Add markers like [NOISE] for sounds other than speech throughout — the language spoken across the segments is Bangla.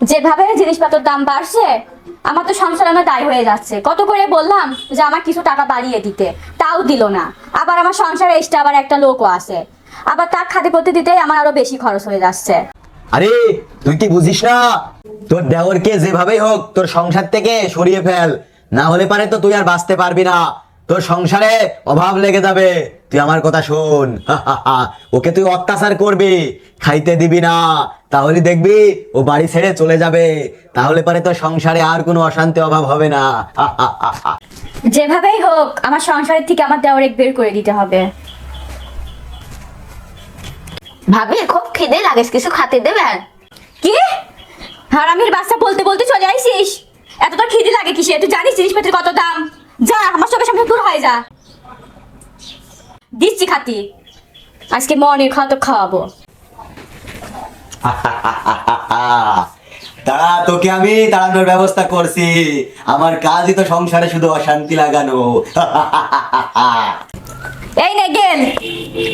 যেভাবে জিনিসপত্রের দাম বাড়ছে, আমার তো সংসার আমার দায় হয়ে যাচ্ছে। কত করে বললাম যে আমার কিছু টাকা বাড়িয়ে দিতে, তাও দিল না। আবার আমার সংসারে এসে আবার একটা লোকও আছে। আবার তার খাতে পড়তে দিতেই আমার আরও বেশি খরচ হয়ে যাচ্ছে। আরে, তুই কি বুঝিস না? তোর দেওরকে যেভাবেই হোক তোর সংসার থেকে সরিয়ে ফেল। না হলে পারে তো তুই আর বাঁচতে পারবি না। তোর সংসারে অভাব লেগে যাবে। তুই আমার কথা শোন। ওকে তুই অত্যাচার করবি খাইতে দিবি না। তাহলে দেখবি ও বাড়ি ছেড়ে চলে যাবে। তাহলে পারে তোর সংসারে আর কোনো অশান্তি অভাব হবে না। যেভাবেই হোক আমার সংসারের থেকে আমার দেওয়ার বের করে দিতে হবে। ভাবি খুব খিদে লাগে কিছু খাতে দেবেন কি? হারামির বাচ্চা বলতে বলতে চলে আইসিস? এতটা খিদে লাগে কিসে? তুই জানিস জিনিসপত্রের কত দাম? যা আমার চোখের সামনে দূর হয়ে যা। দিচ্ছি খাতি। আজকে মনের খাওয়া তো খাওয়াবো। [LAUGHS] তারা তোকে আমি তাড়ানোর ব্যবস্থা করছি। আমার কাজই তো সংসারে শুধু অশান্তি লাগানো। [LAUGHS] এই নে গেল।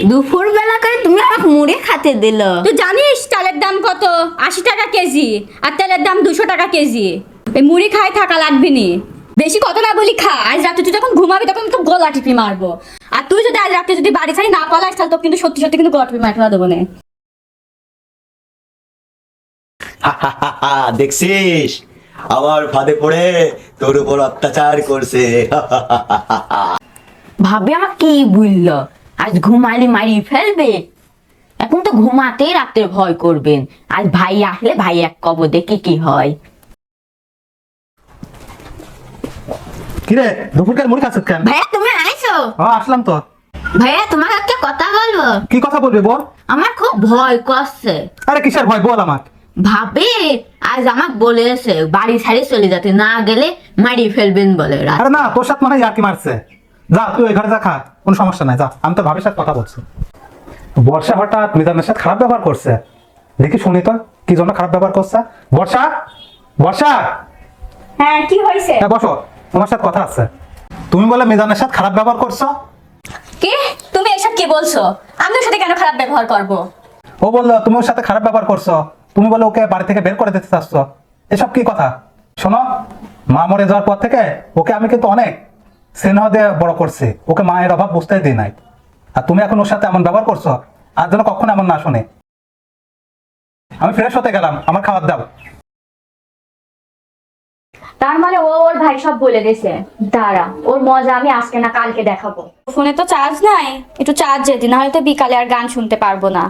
দুপুর বেলা করে তুমি আমাকে মুড়ি খাতে দিল। তুই জানিস চালের দাম কত? আশি টাকা কেজি। আর তেলের দাম দুশো টাকা কেজি। এই মুড়ি খাই থাকা লাগবে নি। বেশি কত না বলি খা। আজ রাতে তুই যখন ঘুমাবি তখন তো গলা টিপি মারবো। আর তুই যদি আজ রাতে যদি বাড়ি ছাড়ি না পালাস তাহলে তো কিন্তু সত্যি সত্যি কিন্তু গলা টিপি মার ফেলা দেবো না দেখছিস? আমার ফাঁদে পড়ে তোর উপর অত্যাচার করছে। ভাবি আমাকে কি বলল? আজ ঘুমালি মারি ফেলবে? এখন তো ঘুমাতেই রাত্রে ভয় করবেন। আজ ভাই আসলে ভাই এক কব দেখি কি হয়? কিরে দুপুরকার মুড়ি খাচ্ছিস কেন? ভাইয়া তুমি আইছো? ও আসলাম তো। ভাইয়া তোমাকে একটা কথা বলব? কি কথা বলবি বল? আমার খুব ভয় করছে। আরে কিসের ভয় বল আমার ভাবে আজ আমাকে বলেছে বাড়ি ছাড়ি চলে যেতে না গেলে মারি ফেলবেন বলে আরে না তোর সাথে মনে ইয়ার্কি মারছে। যা তুই ওই ঘরে যা খা কোনো সমস্যা নাই যা। আমি তো ভাবির সাথে কথা বলছি। বর্ষা হঠাৎ মিজানের সাথে খারাপ ব্যবহার করছে। দেখি শুনি তো কি জন্য খারাপ ব্যবহার করছে? বর্ষা? বর্ষা? হ্যাঁ কি হয়েছে? হ্যাঁ বসো। তোমার সাথে কথা আছে। তুমি বলে মিজানের সাথে খারাপ ব্যবহার করছ? কি? তুমি এসব কি বলছো? আমি ওর সাথে কেন খারাপ ব্যবহার করব? ও বলল তুমি ওর সাথে খারাপ ব্যবহার করছ। তুমি বলে ওকে বাড়ি থেকে বের করে দিতে চাচ্ছ। এসব কি কথা? শোনো মা মরে যাওয়ার পর থেকে ওকে আমি কিন্তু অনেক স্নেহ দিয়ে বড় করছি। ওকে মায়ের অভাব বুঝতেই দিই নাই। আর তুমি এখন ওর সাথে এমন ব্যবহার করছ আর যেন কখনো এমন না শুনে। আমি ফ্রেশ হতে গেলাম। আমার খাবার দাও। তার মানে ও ওর ভাই সব বলে দিয়েছে। দাঁড়া ওর মজা আমি আজকে না কালকে দেখাবো। ফোনে তো চার্জ নাই একটু চার্জ যেতে না হয়তো বিকালে আর গান শুনতে পারব না।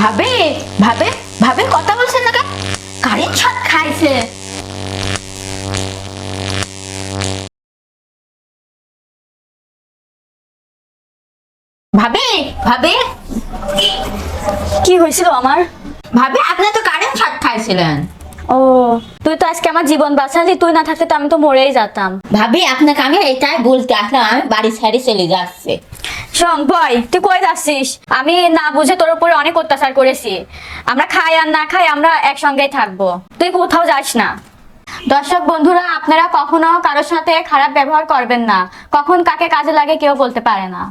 ভাবে ভাবে ভাবে কথা বলছেন না কারেন্ট ছট খাইছে। ভাবে ভাবে। কি হয়েছিল আমার? ভাবে আপনি তো কারেন্ট ছট খাইছিলেন। ও তুই তো আজকে আমার জীবন বাঁচালি তুই না থাকলে তো আমি তো মরেই যেতাম। ভাবি আপনাকে আমি এটাই বলতে আসলাম আমি বাড়ি ছাড়ি চলে যাচ্ছে। শোন বয় তুই কই যাচ্ছিস? আমি না বুঝে তোর উপরে অনেক অত্যাচার করেছি। আমরা খাই আর না খাই আমরা একসঙ্গেই থাকব। তুই কোথাও যাস না। দর্শক বন্ধুরা আপনারা কখনো কারোর সাথে খারাপ ব্যবহার করবেন না। কখন কাকে কাজে লাগে কেউ বলতে পারে না।